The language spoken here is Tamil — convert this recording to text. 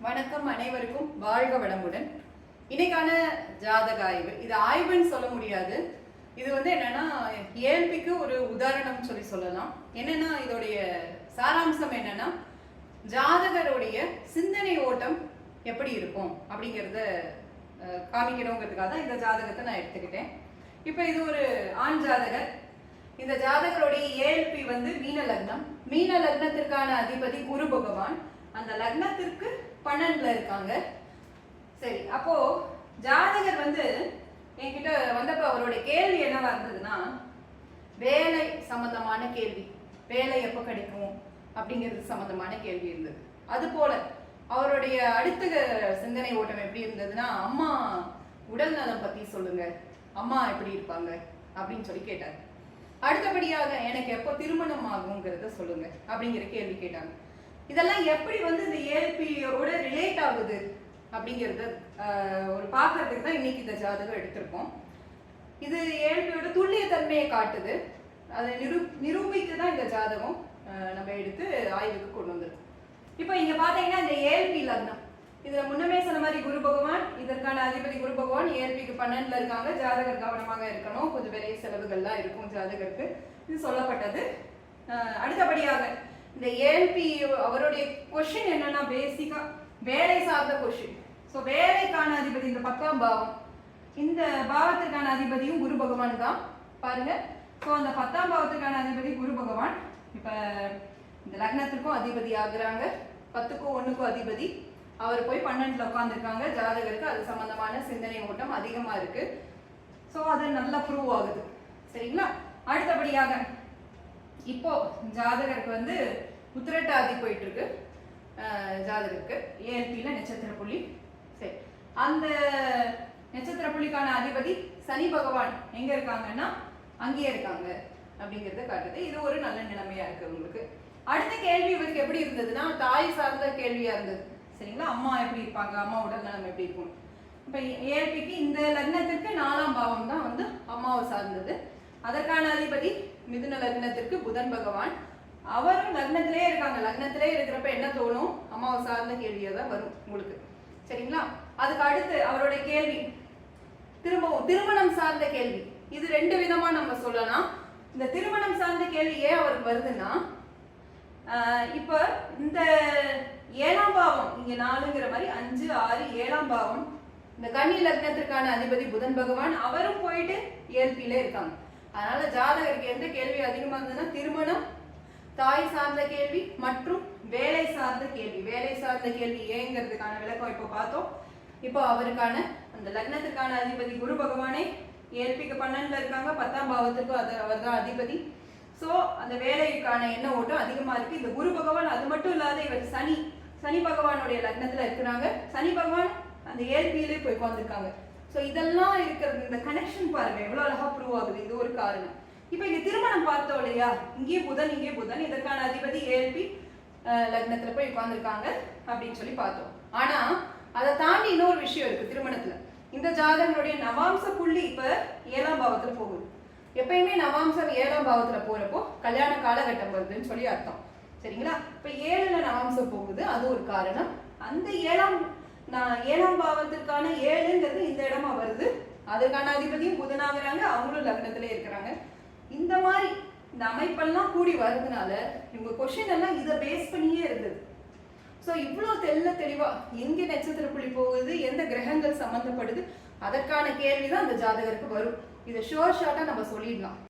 வணக்கம் அனைவருக்கும் வாழ்க வளமுடன். இன்னைக்கான ஜாதக ஆய்வு. இது ஆய்வுன்னு சொல்ல முடியாது. இது வந்து என்னன்னா ஏழ்பிக்கு ஒரு உதாரணம் சொல்லி சொல்லலாம். என்னன்னா இதோடைய சாராம்சம் என்னன்னா ஜாதகருடைய சிந்தனை ஓட்டம் எப்படி இருக்கும் அப்படிங்கிறத அஹ், காமிக்கணுங்கிறதுக்காக தான் இந்த ஜாதகத்தை நான் எடுத்துக்கிட்டேன். இப்போ இது ஒரு ஆண் ஜாதகர். இந்த ஜாதகருடைய ஏஎல்பி வந்து மீன லக்னம். மீன லக்னத்திற்கான அதிபதி குரு பகவான். அந்த லக்னத்திற்கு பன்னெண்டுல இருக்காங்க. சரி அப்போ ஜாதகர் வந்து என்கிட்ட வந்தப்ப அவருடைய கேள்வி என்னவா இருந்ததுன்னா வேலை சம்பந்தமான கேள்வி. வேலை எப்போ கிடைக்கும் அப்படிங்கிறது சம்பந்தமான கேள்வி இருந்தது. அது போல அவருடைய அடுத்த சிந்தனை ஓட்டம் எப்படி இருந்ததுன்னா அம்மா உடல் நலம் பத்தி சொல்லுங்க. அம்மா எப்படி இருப்பாங்க அப்படின்னு சொல்லி கேட்டார். அடுத்தபடியாக எனக்கு எப்போ திருமணம் ஆகுங்கிறத சொல்லுங்க அப்படிங்கிற கேள்வி கேட்டாங்க. இதெல்லாம் எப்படி வந்து இந்த ஏஎல்பியோட ரிலேட் ஆகுது அப்படிங்கிறத ஒரு பார்க்கறதுக்கு தான் இன்னைக்கு இந்த ஜாதகம் எடுத்திருக்கோம். இது ஏழ்மையோட துல்லிய தன்மையை காட்டுது. அதை நிரூ நிரூபித்து தான் இந்த ஜாதகம் நம்ம எடுத்து ஆய்வுக்கு கொண்டு வந்திருக்கோம். இப்போ இங்கே பார்த்தீங்கன்னா இந்த ஏழ்பி லக்னம். இதில் முன்னமே சொன்ன மாதிரி குரு பகவான் இதற்கான அதிபதி குரு பகவான் ஏழ்பிக்கு பன்னெண்டுல இருக்காங்க. ஜாதகர் கவனமாக இருக்கணும். கொஞ்சம் பெரிய செலவுகள்லாம் இருக்கும் ஜாதகருக்கு. இது சொல்லப்பட்டது. அடுத்தபடியாக இந்த ஏஎல்பி அவருடைய கொஷின் என்னன்னா பேசிக்கா வேலை சார்ந்த கொஷின் ஸோ வேலைக்கான அதிபதி இந்த பத்தாம் பாவம். இந்த பாவத்திற்கான அதிபதியும் குரு பகவான் தான். பாருங்க. ஸோ அந்த பத்தாம் பாவத்துக்கான அதிபதி குரு பகவான். இப்போ இந்த லக்னத்துக்கும் அதிபதி ஆகுறாங்க. பத்துக்கும் ஒன்றுக்கும் அதிபதி. அவர் போய் பன்னெண்டுல உட்காந்துருக்காங்க ஜாதகருக்கு அது சம்பந்தமான சிந்தனை ஓட்டம் அதிகமாக இருக்கு. ஸோ அது நல்லா ப்ரூவ் ஆகுது. சரிங்களா? அடுத்தபடியாக இப்போ ஜாதகருக்கு வந்து உத்திரட்டாதி போயிட்டு இருக்கு ஜாதகருக்கு. ஏஎல்பியில் நட்சத்திர புள்ளி. சரி. அந்த நட்சத்திர புள்ளிக்கான அதிபதி சனி பகவான் எங்க இருக்காங்கன்னா அங்கேயே இருக்காங்க அப்படிங்கறத காட்டுது. இது ஒரு நல்ல நிலைமையா இருக்கு உங்களுக்கு. அடுத்த கேள்வி இவருக்கு எப்படி இருந்ததுன்னா தாய் சார்ந்த கேள்வியா இருந்தது. சரிங்களா? அம்மா எப்படி இருப்பாங்க? அம்மா உடல் நலம் எப்படி இருக்கும்? இப்ப ஏஎல்பிக்கு இந்த லக்னத்திற்கு நாலாம் பாவம் தான் வந்து அம்மாவை சார்ந்தது. அதற்கான அதிபதி மிதுன லக்னத்திற்கு புதன் பகவான். அவரும் லக்னத்திலே இருக்காங்க. லக்னத்திலே இருக்கிறப்ப என்ன தோணும்? அம்மாவை சார்ந்த கேள்வியாக தான் வரும் உங்களுக்கு. சரிங்களா? அதுக்கு அடுத்து அவருடைய கேள்வி. திரும்பவும் திருமணம் சார்ந்த கேள்வி. இது ரெண்டு விதமா நம்ம சொல்லலாம். இந்த திருமணம் சார்ந்த கேள்வி ஏன் அவருக்கு வருதுன்னா ஆஹ் இப்ப இந்த ஏழாம் பாவம் இங்க நாலுங்கிற மாதிரி அஞ்சு ஆறு ஏழாம் பாவம் இந்த கன்னி லக்னத்திற்கான அதிபதி புதன் பகவான் அவரும் போயிட்டு இயல்பிலே இருக்காங்க. அதனால ஜாதகருக்கு எந்த கேள்வி அதிகமாக இருந்ததுன்னா திருமணம் தாய் சார்ந்த கேள்வி மற்றும் வேலை சார்ந்த கேள்வி. வேலை சார்ந்த கேள்வி ஏங்கிறதுக்கான விளக்கம் இப்போ பார்த்தோம். இப்போ அவருக்கான அந்த லக்னத்துக்கான அதிபதி குரு பகவானே ஏற்பிக்கு பன்னெண்டுல இருக்காங்க பத்தாம் பாவத்துக்கு அது அவர் தான் அதிபதி. ஸோ அந்த வேலைக்கான எண்ண ஓட்டம் அதிகமாக இருக்கு. இந்த குரு பகவான் அது மட்டும் இல்லாத இவர் சனி சனி பகவானுடைய லக்னத்தில் இருக்கிறாங்க. சனி பகவான் அந்த ஏற்பியிலே போய் உட்காந்துருக்காங்க ஸோ இதெல்லாம் இருக்கிறது இந்த கனெக்ஷன் பாருங்க எவ்வளோ அழகா உருவாகுது. இது ஒரு காரணம். இப்ப இங்க திருமணம் பார்த்தோம் இல்லையா? இங்கேயே புதன் இங்கே புதன். இதற்கான அதிபதி ஏஎல்பி லக்னத்துல போய் உட்கார்ந்துருக்காங்க அப்படின்னு சொல்லி பார்த்தோம். ஆனா அதை தாண்டி இன்னொரு விஷயம் இருக்கு திருமணத்துல. இந்த ஜாதகனுடைய நவாம்ச புள்ளி இப்ப ஏழாம் பாவத்துல போகுது. எப்பயுமே நவாம்சம் ஏழாம் பாவத்துல போறப்போ கல்யாண காலகட்டம் வருதுன்னு சொல்லி அர்த்தம். சரிங்களா? இப்ப ஏழுல நவாம்சம் போகுது. அது ஒரு காரணம். அந்த ஏழாம் நான் ஏழாம் பாவத்திற்கான ஏழுங்கிறது இந்த இடமா வருது. அதற்கான அதிபதியும் புதனாகிறாங்க அவங்களும் லக்னத்திலே இருக்கிறாங்க. இந்த மாதிரி இந்த அமைப்பெல்லாம் கூடி வர்றதுனால இவங்க கொஷின் எல்லாம் இதை பேஸ் பண்ணியே இருந்தது. ஸோ இவ்வளோ தெல்ல தெளிவாக எங்கே நட்சத்திர புள்ளி போகுது எந்த கிரகங்கள் சம்மந்தப்படுது அதற்கான கேள்வி தான் அந்த ஜாதகருக்கு வரும். இதை ஷோர் ஷார்ட்டாக நம்ம சொல்லிடலாம்.